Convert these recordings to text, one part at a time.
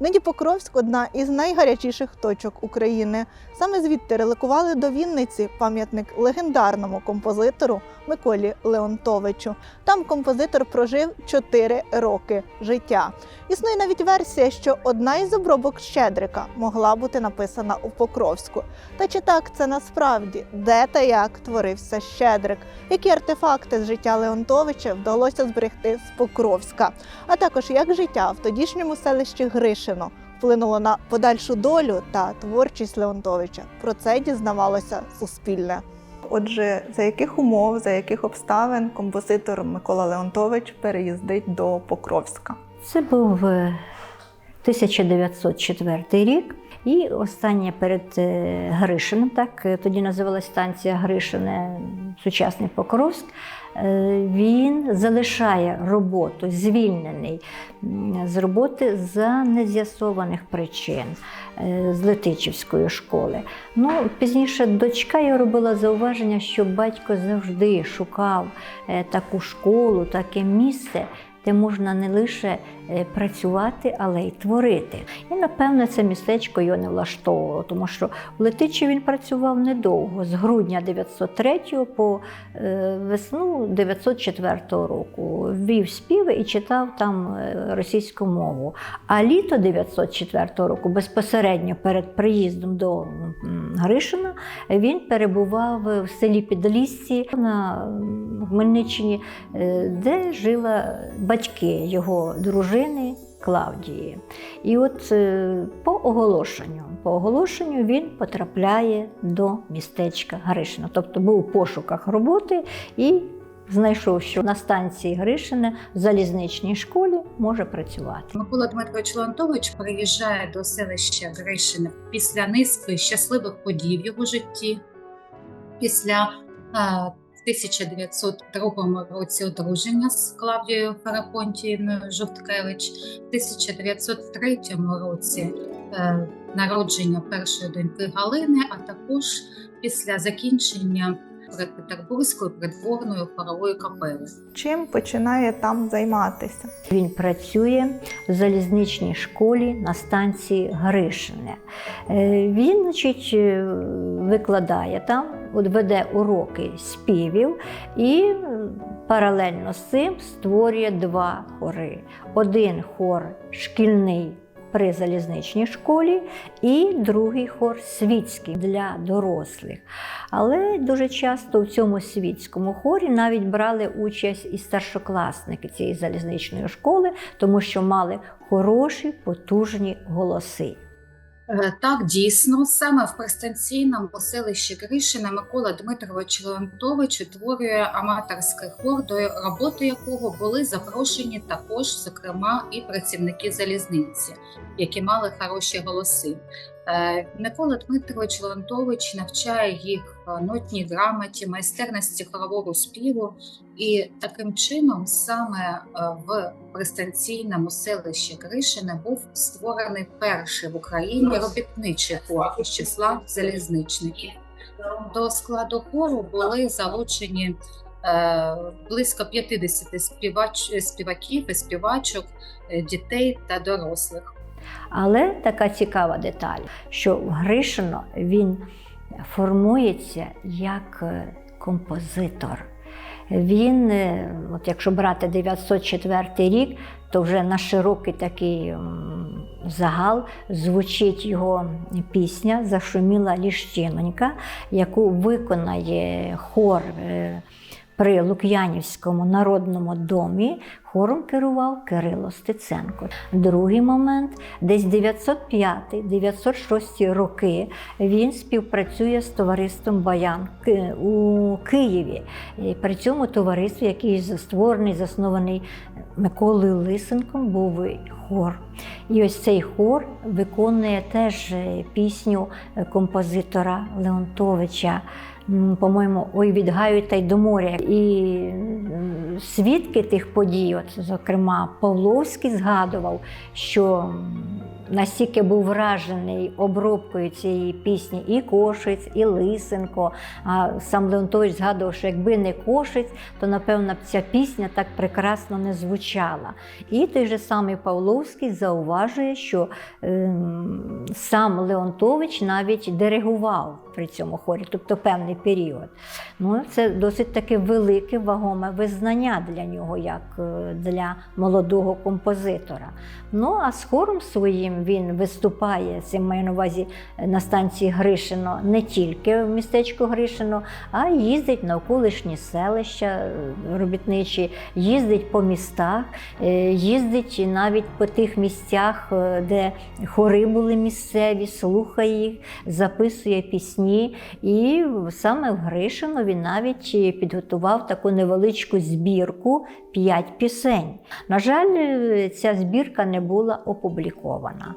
Нині Покровськ одна із найгарячіших точок України. Саме звідти реликували до Вінниці пам'ятник легендарному композитору Миколі Леонтовичу. Там композитор прожив 4 роки життя. Існує навіть версія, що одна із обробок Щедрика могла бути написана у Покровську. Та чи так це насправді? Де та як творився Щедрик? Які артефакти з життя Леонтовича вдалося зберегти з Покровська? А також як життя в тодішньому селищі Гришино вплинуло на подальшу долю та творчість Леонтовича. Про це дізнавалося Суспільне. Отже, за яких умов, за яких обставин композитор Микола Леонтович переїздить до Покровська? Це був е, 1904 рік. І останнє перед е, Гришином, так е, тоді називалась станція Гришине, сучасний Покровськ. е, Він залишає роботу, звільнений з роботи за нез'ясованих причин з Летичівської школи. Ну, пізніше дочка його робила зауваження, що батько завжди шукав таку школу, таке місце, де можна не лише е, працювати, але й творити. І напевно це містечко його не влаштовувало, тому що в Летичі він працював недовго, з грудня 903 по е, весну 904 року. Вів співи і читав там е, російську мову. А літо 904 року, безпосередньо перед приїздом до Гришина, він перебував в селі Підлісці на Хмельниччині, е, де жила батьки його дружини Клавдії. І от е, по оголошенню, по оголошенню він потрапляє до містечка Гришина. Тобто був у пошуках роботи і знайшов, що на станції Гришине в залізничній школі може працювати. Микола Дмитрович Леонтович приїжджає до селища Гришине після низки щасливих подій в його житті. Після е, 1902 році одруження з Клавдією Ферапонтіївною Жовткевич, в 1903 році е, народження першої доньки Галини, а також після закінчення Петербурзької придворної хорової капели. Чим починає там займатися? Він працює в залізничній школі на станції Гришине. Е, Він, значить, е, викладає там, от веде уроки співів і е, паралельно з цим створює два хори. Один хор шкільний. При залізничній школі і другий хор світський для дорослих. Але дуже часто в цьому світському хорі навіть брали участь і старшокласники цієї залізничної школи, тому що мали хороші, потужні голоси. Е, Так, дійсно, саме в пристанційному селищі Кришина Микола Дмитрович Леонтович утворює аматорський хор, до роботи якого були запрошені також, зокрема, і працівники залізниці, які мали хороші голоси. Е, Микола Дмитрович Леонтович навчає їх е, нотній грамоті, майстерності хорового співу, і таким чином саме е, в пристанційному селищі Гришине був створений перший в Україні робітничий хор із числа залізничників. До складу хору були залучені близько 50 співач, співаків і співачок, дітей та дорослих. Але така цікава деталь, що в Гришино він формується як е, композитор. Він, е, от якщо брати 904 рік, то вже на широкий такий загал звучить його пісня Зашуміла ліщинонька, яку виконає хор е, при Лук'янівському народному домі. Хором керував Кирило Стеценко. Другий момент, десь 905-906 роки він співпрацює з товариством Баян у Києві. При цьому товаристві, який створений, заснований Миколою Лисенком, був хор. І ось цей хор виконує теж е, пісню е, композитора Леонтовича. По-моєму, ой від гаю та й до моря. І свідки тих подій, от, зокрема, Павловський згадував, що настільки був вражений обробкою цієї пісні і Кошиць, і Лисенко. А сам Леонтович згадував, що якби не Кошиць, то напевно б ця пісня так прекрасно не звучала. І той же самий Павловський зауважує, що ем, сам Леонтович навіть диригував при цьому хорі, тобто певний період. Ну, це досить таки велике вагоме визнання для нього, як е, для молодого композитора. Ну а з хором своїм він виступає, це маю на увазі е, на станції Гришино, не тільки в містечку Гришино, а їздить на околишні селища е, робітничі, їздить по містах, їздить навіть по тих місцях, де хори були місцеві, слухає їх, записує пісні. І саме в Гришину він навіть підготував таку невеличку збірку п'ять пісень. На жаль, е, ця збірка не була опублікована.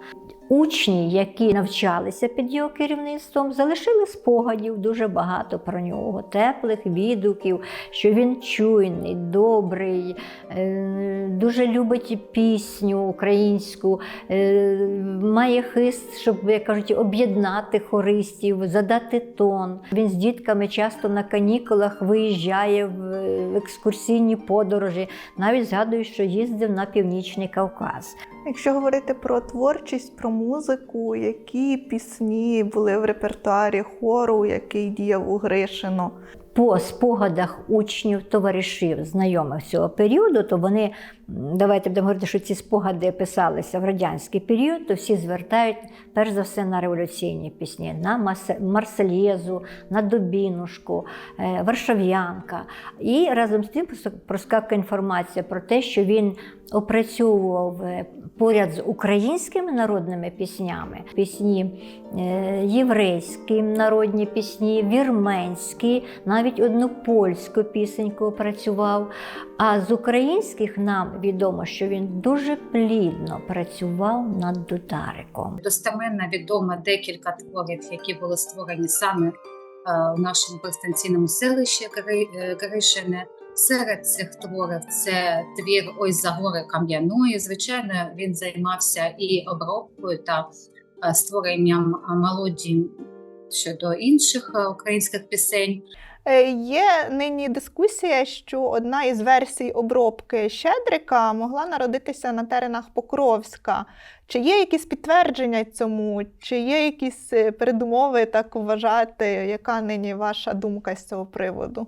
Учні, які навчалися під його керівництвом, залишили спогадів дуже багато про нього, теплих відгуків, що він чуйний, добрий, е, дуже любить пісню українську, е, має хист, щоб, як кажуть, об'єднати хористів, задати тон. Він з дітками часто на канікулах виїжджає в е, екскурсійні подорожі, навіть згадую, що їздив на північний Кавказ. Якщо говорити про творчість, про музику, які пісні були в репертуарі хору, який діяв у Гришино? по спогадах учнів, товаришів, знайомих цього періоду, то вони, давайте будемо говорити, що ці спогади писалися в радянський період, то всі звертають перш за все на революційні пісні, на Марсельєзу, на Дубінушку, е, Варшав'янка. І разом з тим прос- проскакує інформація про те, що він опрацьовував е, поряд з українськими народними піснями пісні е, єврейські народні пісні, вірменські, навіть одну польську пісеньку опрацював. А з українських нам відомо, що він дуже плідно працював над Дудариком. Достеменно відомо декілька творів, які були створені саме е, у нашому дистанційному селищі е, Гришине. Серед цих творів це твір Ой за гори кам'яної. Звичайно, він займався і обробкою та е, створенням е, мелодій щодо інших е, українських пісень. Є нині дискусія, що одна із версій обробки Щедрика могла народитися на теренах Покровська. Чи є якісь підтвердження цьому, чи є якісь передумови так вважати? Яка нині ваша думка з цього приводу?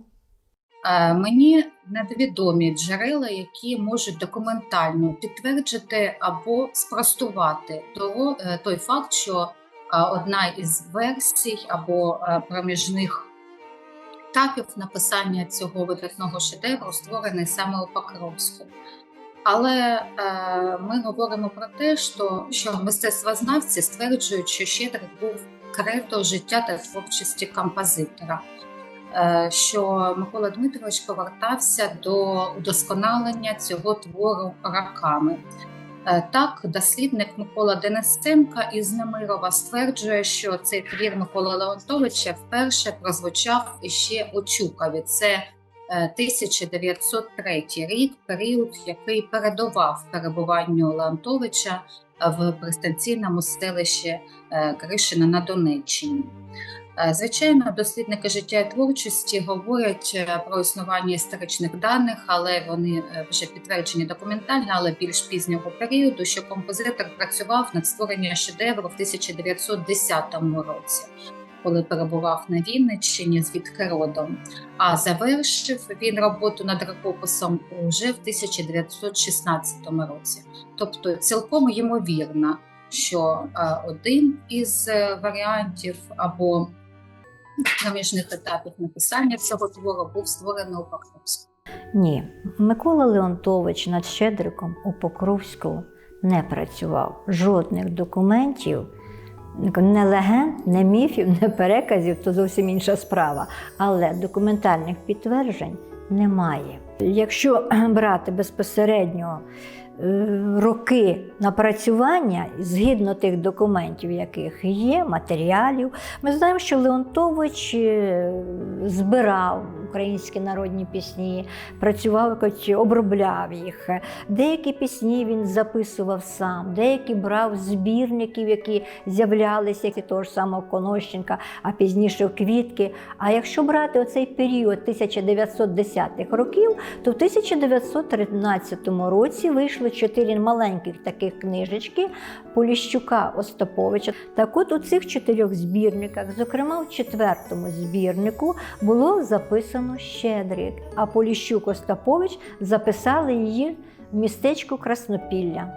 Мені невідомі джерела, які можуть документально підтвердити або спростувати е, той факт, що е, одна із версій або е, проміжних етапів написання цього видатного шедевру створений саме у Покровську. Але ми говоримо про те, що, що мистецтвознавці стверджують, що Щедрик був кредо життя та творчості композитора що Микола Дмитрович повертався до удосконалення цього твору роками. Е, Так, дослідник Микола Денисенко із Немирова стверджує, що цей твір Миколи Леонтовича вперше прозвучав іще у Чукові. Це е, 1903 рік, період, який передував перебуванню Леонтовича в пристанційному селищі е, Кришина на Донеччині. Е, Звичайно, дослідники життя і творчості говорять е, про існування історичних даних, але вони е, вже підтверджені документально, але більш пізнього періоду, що композитор працював над створенням шедевру в 1910 році, коли перебував на Вінниччині звідки родом. А завершив він роботу над рукописом уже в 1916 році. Тобто, цілком ймовірно, що один із варіантів або проміжних етапів написання цього твору був створений у Покровську. Ні, Микола Леонтович над Щедриком у Покровську не працював. Жодних документів, не легенд, не міфів, не переказів то зовсім інша справа. Але документальних підтверджень немає. Якщо брати безпосередньо роки напрацювання згідно тих документів, яких є, матеріалів, ми знаємо, що Леонтович е, збирав українські народні пісні, працював, обробляв їх. Деякі пісні він записував сам, деякі брав збірників, які з'являлися, як і того ж самого Конощенка, а пізніше квітки. А якщо брати оцей період 1910-х років, то в 1913 році вийшло чотири маленьких таких книжечки Поліщука Остаповича. Так от у цих чотирьох збірниках, зокрема в четвертому збірнику, було записано Щедрик, а Поліщук Остапович записали її в містечку Краснопілля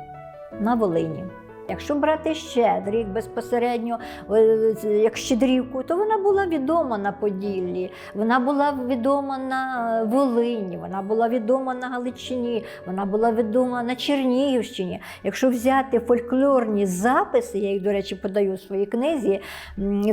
на Волині. Якщо брати Щедрик безпосередньо е, як Щедрівку, то вона була відома на Поділлі, вона була відома на Волині, вона була відома на Галичині, вона була відома на Чернігівщині. Якщо взяти фольклорні записи, я їх, до речі, подаю в своїй книзі,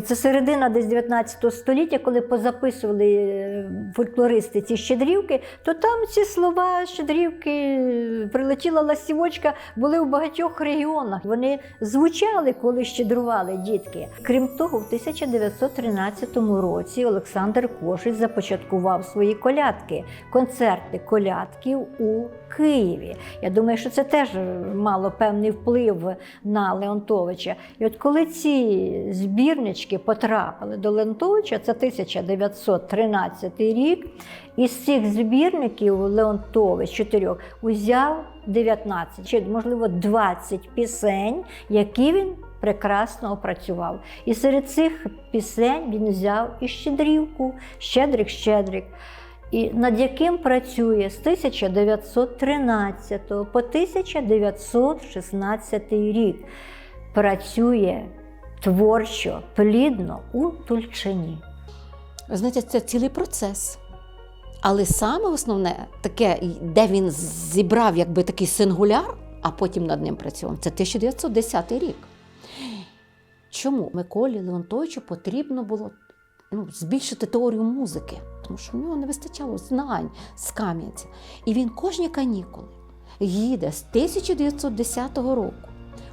це середина десь 19 століття, коли позаписували е, фольклористи ці щедрівки, то там ці слова щедрівки е, прилетіла ластівочка, були в багатьох регіонах. Вони звучали, коли щедрували дітки. Крім того, в 1913 році Олександр Кошець започаткував свої колядки, концерти колядків у Києві. Я думаю, що це теж мало певний вплив на Леонтовича. І от коли ці збірнички потрапили до Леонтовича, це 1913 рік, із цих збірників Леонтович чотирьох узяв 19, чи можливо 20 пісень, які він прекрасно опрацював. І серед цих пісень він взяв і щедрівку, щедрик, щедрик. І над яким працює з 1913 по 1916 рік. Працює творчо, плідно у Тульчині. Знаєте, це цілий процес. Але саме основне, таке, де він зібрав якби такий сингуляр, а потім над ним працював, це 1910 рік. Чому Миколі Леонтовичу потрібно було ну, збільшити теорію музики? Тому що в нього не вистачало знань з Кам'янця. І він кожні канікули їде з 1910 року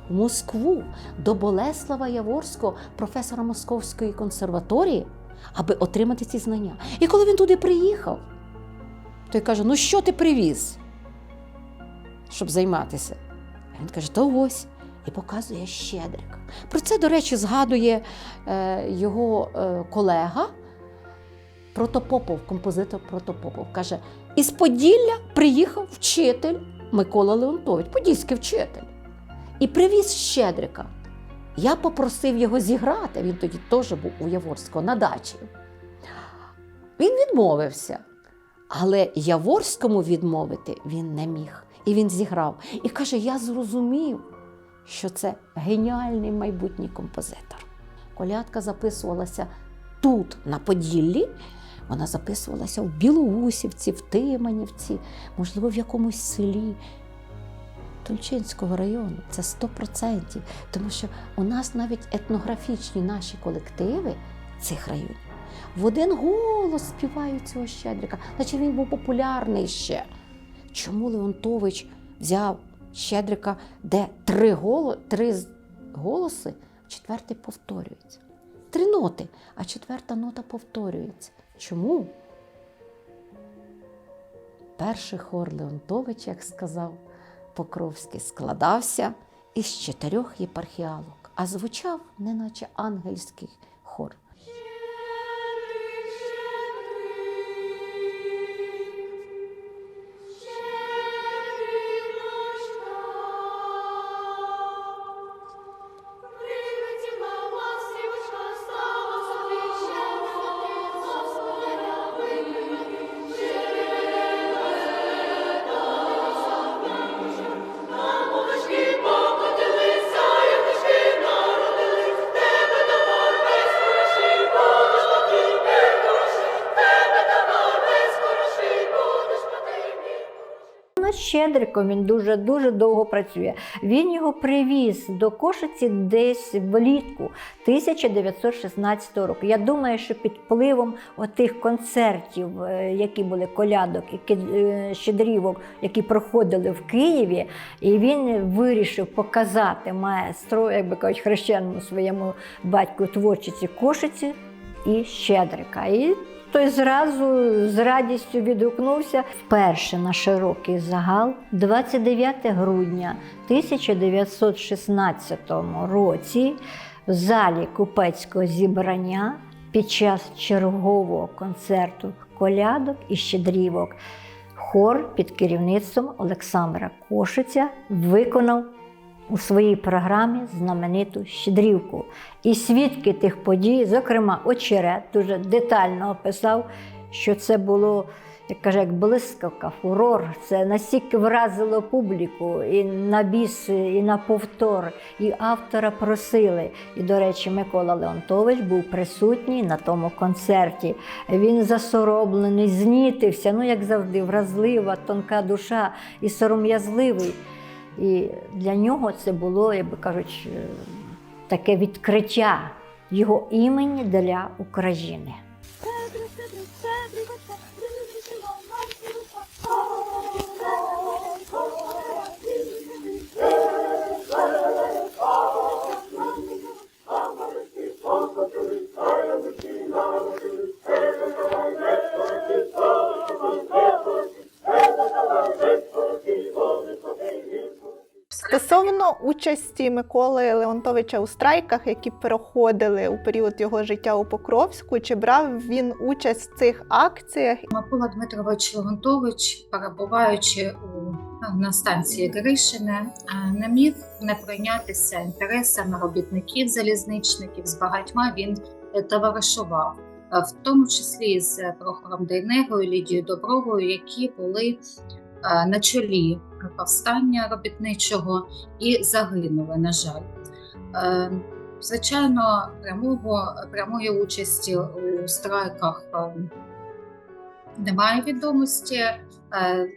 в Москву до Болеслава Яворського, професора Московської консерваторії, аби отримати ці знання. І коли він туди приїхав, той каже: Ну що ти привіз, щоб займатися? А він каже, то ось. І показує Щедрика. Про це, до речі, згадує е, його е, колега Протопопов, композитор Протопопов. Каже: із Поділля приїхав вчитель Микола Леонтович, подільський вчитель, і привіз Щедрика. Я попросив його зіграти, він тоді теж був у Яворського на дачі. Він відмовився. Але Яворському відмовити він не міг. І він зіграв. І каже: я зрозумів, що це геніальний майбутній композитор. Колядка записувалася тут, на Поділлі. Вона записувалася в Білоусівці, в Тиманівці, можливо, в якомусь селі. Тульчинського району це 100%. Тому що у нас навіть етнографічні наші колективи цих районів в один голос співають цього щедрика, наче він був популярний ще. Чому Леонтович взяв щедрика, де три, голо, три голоси, четвертий повторюється? Три ноти, а четверта нота повторюється. Чому? Перший хор Леонтовича, як сказав Покровський, складався із чотирьох єпархіалок, а звучав, неначе ангельський хор. Щедриком він дуже дуже довго працює. Він його привіз до Кошиці десь влітку 1916 року. Я думаю, що під впливом отих концертів, е, які були колядок і е, щедрівок, які проходили в Києві, і він вирішив показати маестро, як би кажуть, хрещеному своєму батьку творчиці Кошиці і Щедрика. І той зразу з радістю відгукнувся. Вперше на широкий загал 29 грудня 1916 році в залі купецького зібрання під час чергового концерту колядок і щедрівок. Хор під керівництвом Олександра Кошиця виконав у своїй програмі знамениту щедрівку. І свідки тих подій, зокрема, очерет, дуже детально описав, що це було. Як каже, як блискавка, фурор, це настільки вразило публіку і на біс, і на повтор, і автора просили. І, до речі, Микола Леонтович був присутній на тому концерті. Він засоромлений, знітився, ну як завжди, вразлива, тонка душа і сором'язливий. І для нього це було, як би кажуть, е, таке відкриття його імені для України. Участі Миколи Леонтовича у страйках, які проходили у період його життя у Покровську, чи брав він участь в цих акціях? Микола Дмитрович Леонтович, перебуваючи у, на станції Гришине, е, не міг не прийнятися інтересами робітників залізничників. З багатьма він е, товаришував, е, в тому числі з Прохором Дейнегою, Лідією Добровою, які були е, на чолі повстання робітничого і загинули, на жаль. Е, Звичайно, прямого, прямої участі у страйках е, немає відомості. Е,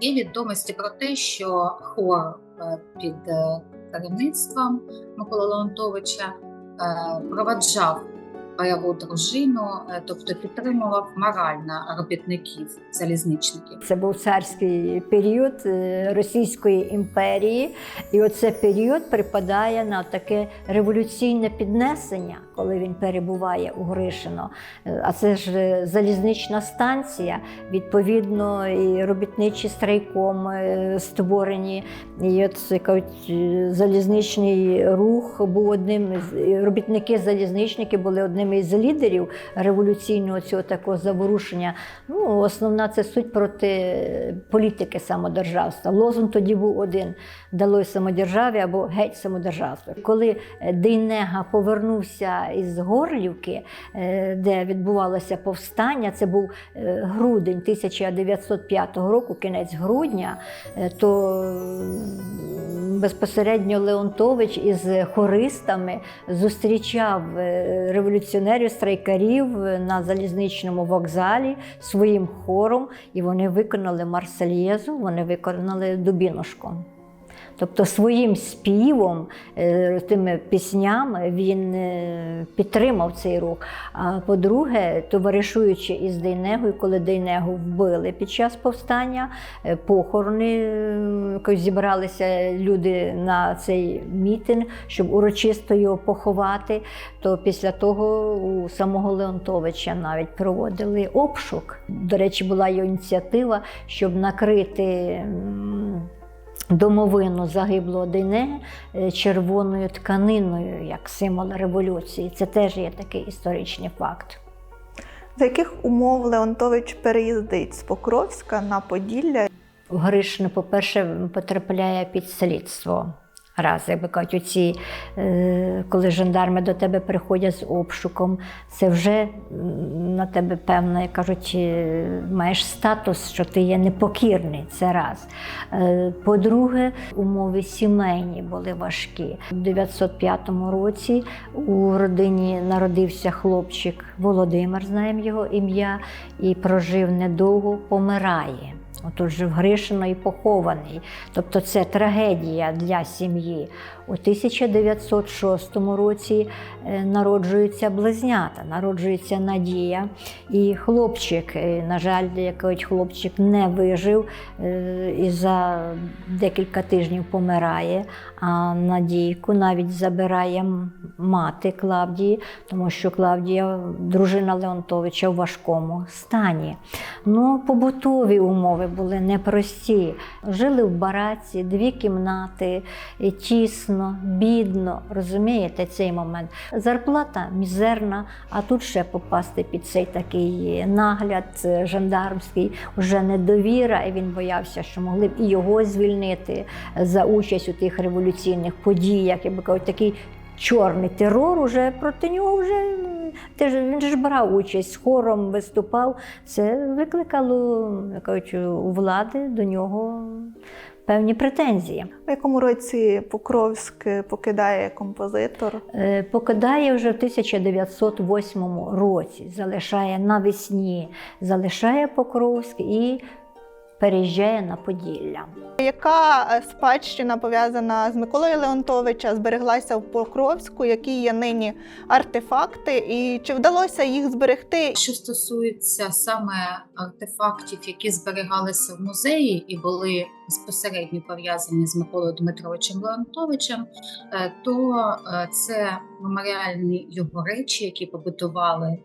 Є відомості про те, що хор е, під е, керівництвом Миколи Леонтовича е, проваджав бойову дружину, е, тобто підтримував морально робітників, залізничників. Це був царський період е, Російської імперії, і оце період припадає на таке революційне піднесення, коли він перебуває у Гришино. Е, А це ж е, залізнична станція, відповідно, і робітничі страйком е, створені. І от кажуть, залізничний рух був одним із робітники залізничники були одним із лідерів революційного цього такого заворушення. Ну, основна це суть проти політики самодержавства. Лозунг тоді був один: дало самодержаві або геть самодержавство. Коли Дейнега повернувся із Горлівки, е, де відбувалося повстання, це був е, грудень 1905 року, кінець грудня, е, то безпосередньо Леонтович із хористами зустрічав революціонерів, страйкарів на залізничному вокзалі своїм хором, і вони виконали Марсельєзу, вони виконали Дубінушку. Тобто своїм співом, е, тими піснями він е, підтримав цей рух. А по-друге, товаришуючи із Дейнегою, коли Дейнегу вбили під час повстання, е, похорони зібралися люди на цей мітинг, щоб урочисто його поховати. То після того у самого Леонтовича навіть проводили обшук. До речі, була його ініціатива, щоб накрити. Домовину загиблого Дейне е, червоною тканиною як символ революції. Це теж є такий історичний факт. За яких умов Леонтович переїздить з Покровська на Поділля? Гришин, по-перше, потрапляє під слідство. Раз, як би кажуть, оці, е, коли жандарми до тебе приходять з обшуком, це вже на тебе певно, як кажуть, е, маєш статус, що ти є непокірний. Це раз. Е, По-друге, умови сімейні були важкі. У 905 році у родині народився хлопчик Володимир, знаємо його ім'я, і прожив недовго, помирає. Отут же в Гришино похований. Тобто це трагедія для сім'ї. У 1906 році е, народжуються близнята, народжується Надія. І хлопчик, е, на жаль, як кажуть, хлопчик не вижив е, і за декілька тижнів помирає. А Надійку навіть забирає мати Клавдії, тому що Клавдія, дружина Леонтовича, у важкому стані. Ну, побутові умови були непрості. Жили в бараці, дві кімнати, і тісно, бідно. Розумієте цей момент? Зарплата мізерна, а тут ще попасти під цей такий нагляд е, жандармський, вже недовіра, і він боявся, що могли б і його звільнити за участь у тих революційних подіях. Я би кажу, такий чорний терор уже проти нього вже. Теж він ж брав участь з хором, виступав. Це викликало як кажуть, у влади до нього певні претензії. У якому році Покровськ покидає композитор? Е, Покидає вже в 1908 році, залишає навесні, залишає Покровськ і переїжджає на Поділля. Яка е, спадщина пов'язана з Миколою Леонтовича збереглася в Покровську? Які є нині артефакти, і чи вдалося їх зберегти? Що стосується саме артефактів, які зберігалися в музеї і були безпосередньо пов'язані з Миколою Дмитровичем Леонтовичем, е, то е, це меморіальні його речі, які побудували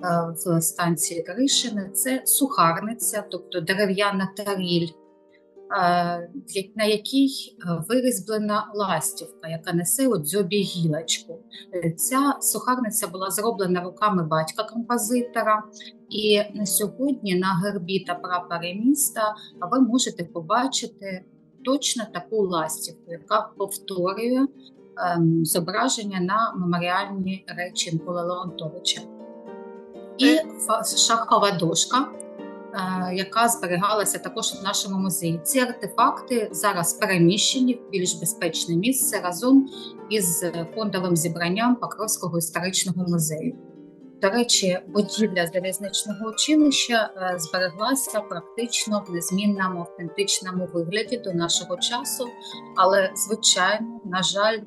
в станції Гришини. Це сухарниця, тобто дерев'яна таріль. е, На якій е, вирізблена ластівка, яка несе дзьобі гілочку. Е, Ця сухарниця була зроблена руками батька композитора, і на сьогодні на гербі та прапорі міста ви можете побачити точно таку ластівку, яка повторює ем, зображення на меморіальні речі Миколи Леонтовича. І шахова дошка, е, яка зберігалася також в нашому музеї. Ці артефакти зараз переміщені в більш безпечне місце разом із фондовим зібранням Покровського історичного музею. До речі, будівля залізничного училища е, збереглася практично в незмінному автентичному вигляді до нашого часу, але звичайно, на жаль,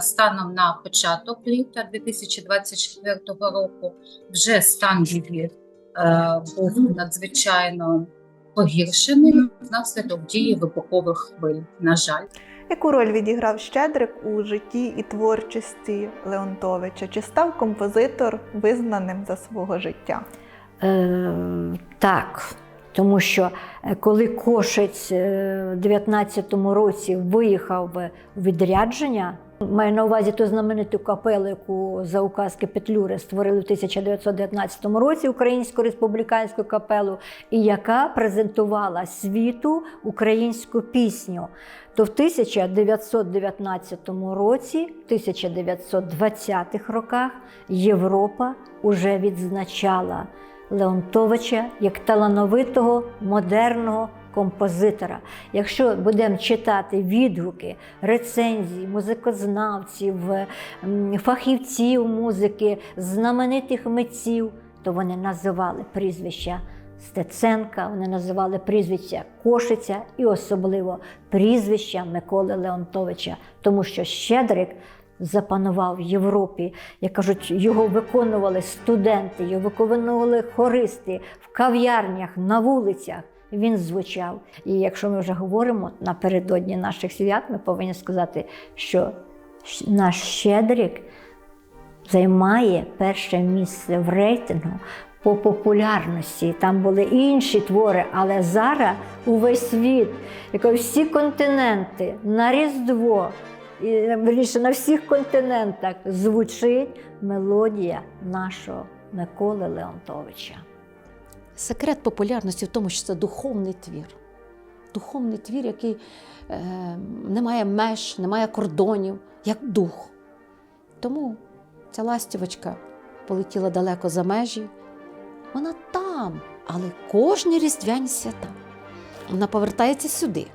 станом на початок літа 2024 року вже стан її е, був надзвичайно погіршений внаслідок дії вибухових хвиль. На жаль. Яку роль відіграв Щедрик у житті і творчості Леонтовича? Чи став композитор визнаним за свого життя? Е, так, тому що е, коли Кошець е, в 19-му році виїхав в відрядження, маю на увазі ту знамениту капелу, яку за указки Петлюри створили в 1919 році Українську республіканську капелу, і яка презентувала світу українську пісню. То в 1919 році, в 1920-х роках Європа уже відзначала Леонтовича як талановитого модерного композитора. Якщо будемо читати відгуки, рецензії, музикознавців, фахівців музики, знаменитих митців, то вони називали прізвища Стеценка, вони називали прізвища Кошиця і особливо прізвища Миколи Леонтовича, тому що Щедрик запанував в Європі. Як кажуть, його виконували студенти, його виконували хористи в кав'ярнях, на вулицях. Він звучав. І якщо ми вже говоримо напередодні наших свят, ми повинні сказати, що наш Щедрик займає перше місце в рейтингу по популярності. Там були інші твори, але зараз увесь світ, яко всі континенти на Різдво, і верніше, на всіх континентах звучить мелодія нашого Миколи Леонтовича. Секрет популярності в тому, що це духовний твір. Духовний твір, який е, не має меж, не має кордонів, як дух. Тому ця ластівочка полетіла далеко за межі. Вона там, але кожні різдвяні свята. Вона повертається сюди,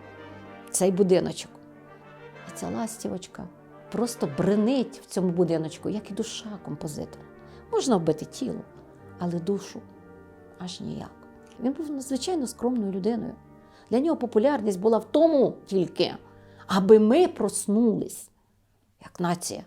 в цей будиночок. І ця ластівочка просто бренить в цьому будиночку, як і душа композитора. Можна вбити тіло, але душу аж ніяк. Він був надзвичайно скромною людиною. Для нього популярність була в тому тільки, аби ми проснулись, як нація.